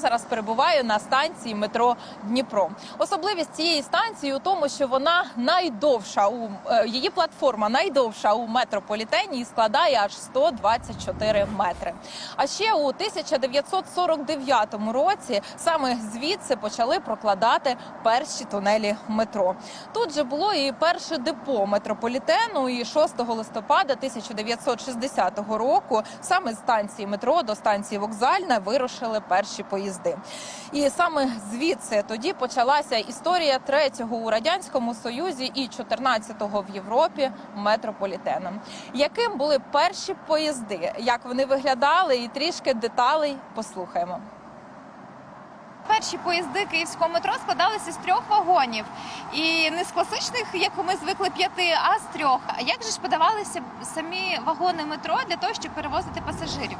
Зараз перебуваю на станції метро Дніпро. Особливість цієї станції у тому, що вона найдовша у е, її платформа найдовша у метрополітені і складає аж 124 метри. А ще у 1949 році саме звідси почали прокладати перші тунелі метро. Тут же було і перше депо метрополітену. І 6 листопада 1960 року саме з станції метро до станції вокзальна вирушили перші поїзди. І саме звідси тоді почалася історія третього у радянському союзі і 14-го в Європі метрополітеном. Яким були перші поїзди, як вони виглядали, і трішки деталей послухаємо. Перші поїзди київського метро складалися з трьох вагонів, і не з класичних, як ми звикли п'яти, а з трьох. А як же ж подавалися самі вагони метро для того, щоб перевозити пасажирів?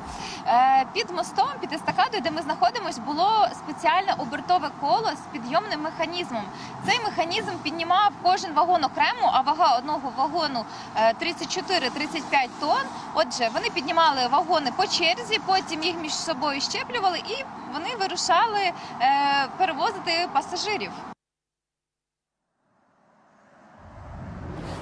Е, Під мостом, під естакадою, де ми знаходимося, було спеціальне обертове коло з підйомним механізмом. Цей механізм піднімав кожен вагон окремо, а вага одного вагону е, 34-35 тонн. Отже, вони піднімали вагони по черзі, потім їх між собою щеплювали і вони вирушали е, перевозити пасажирів.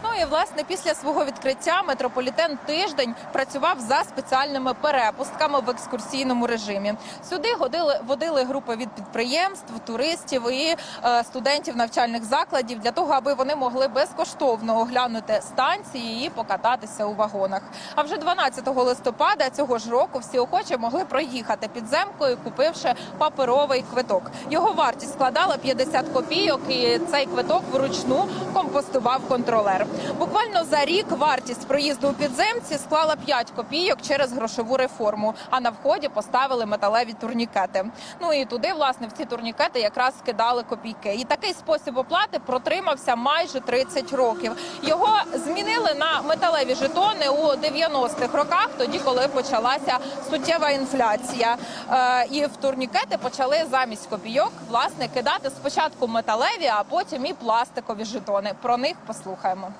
Ну і власне після свого відкриття метрополітен тиждень працював за спеціальними перепустками в екскурсійному режимі. Сюди водили, водили групи від підприємств, туристів і е, студентів навчальних закладів для того, аби вони могли безкоштовно оглянути станції і покататися у вагонах. А вже 12 листопада цього ж року всі охочі могли проїхати підземкою, купивши паперовий квиток. Його вартість складала 50 копійок, і цей квиток вручну компостував контролер. Буквально за рік вартість проїзду у підземці склала 5 копійок через грошову реформу. А на вході поставили металеві турнікети. Ну і туди, власне, в ці турнікети якраз скидали копійки. І такий спосіб оплати протримався майже 30 років. Його змінили на металеві жетони у 90-х роках, тоді коли почалася суттєва інфляція. Е, і в турнікети почали замість копійок власне кидати спочатку металеві, а потім і пластикові жетони. Про них послухаємо.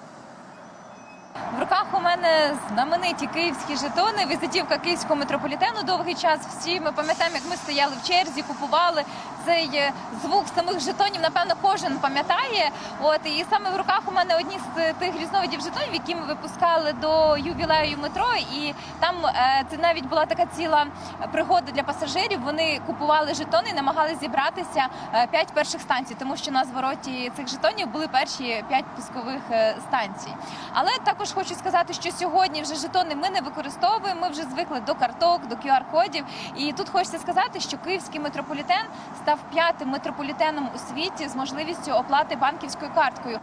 В руках у мене знамениті київські жетони, візитівка київського метрополітену довгий час. Всі ми пам'ятаємо, як ми стояли в черзі, купували цей е, звук самих жетонів. Напевно, кожен пам'ятає. От і саме в руках у мене одні з тих різновидів жетонів, які ми випускали до ювілею метро. І там е, це навіть була така ціла пригода для пасажирів. Вони купували жетони і намагалися зібратися е, п'ять перших станцій, тому що на звороті цих жетонів були перші п'ять пускових станцій. Але також хочу сказати, що сьогодні вже жетони ми не використовуємо. Ми вже звикли до карток, до QR-кодів. І тут хочеться сказати, що київський метрополітен став п'ятим метрополітеном у світі з можливістю оплати банківською карткою.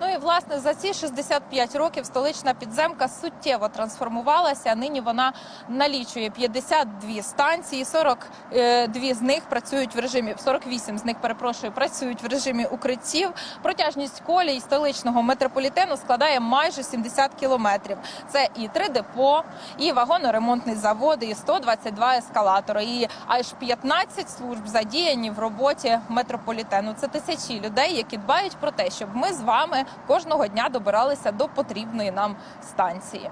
Ну і власне за ці 65 років столична підземка суттєво трансформувалася. Нині вона налічує 52 станції, 42 з них працюють в режимі 48 з них перепрошую, працюють в режимі укриттів. Протяжність колій столичного метрополітену складає майже 70 кілометрів. Це і три депо, і вагоноремонтний завод, і 122 ескалатори, і аж 15 служб задіяні в роботі метрополітену. Це тисячі людей, які дбають про те, щоб ми з вами кожного дня добиралися до потрібної нам станції.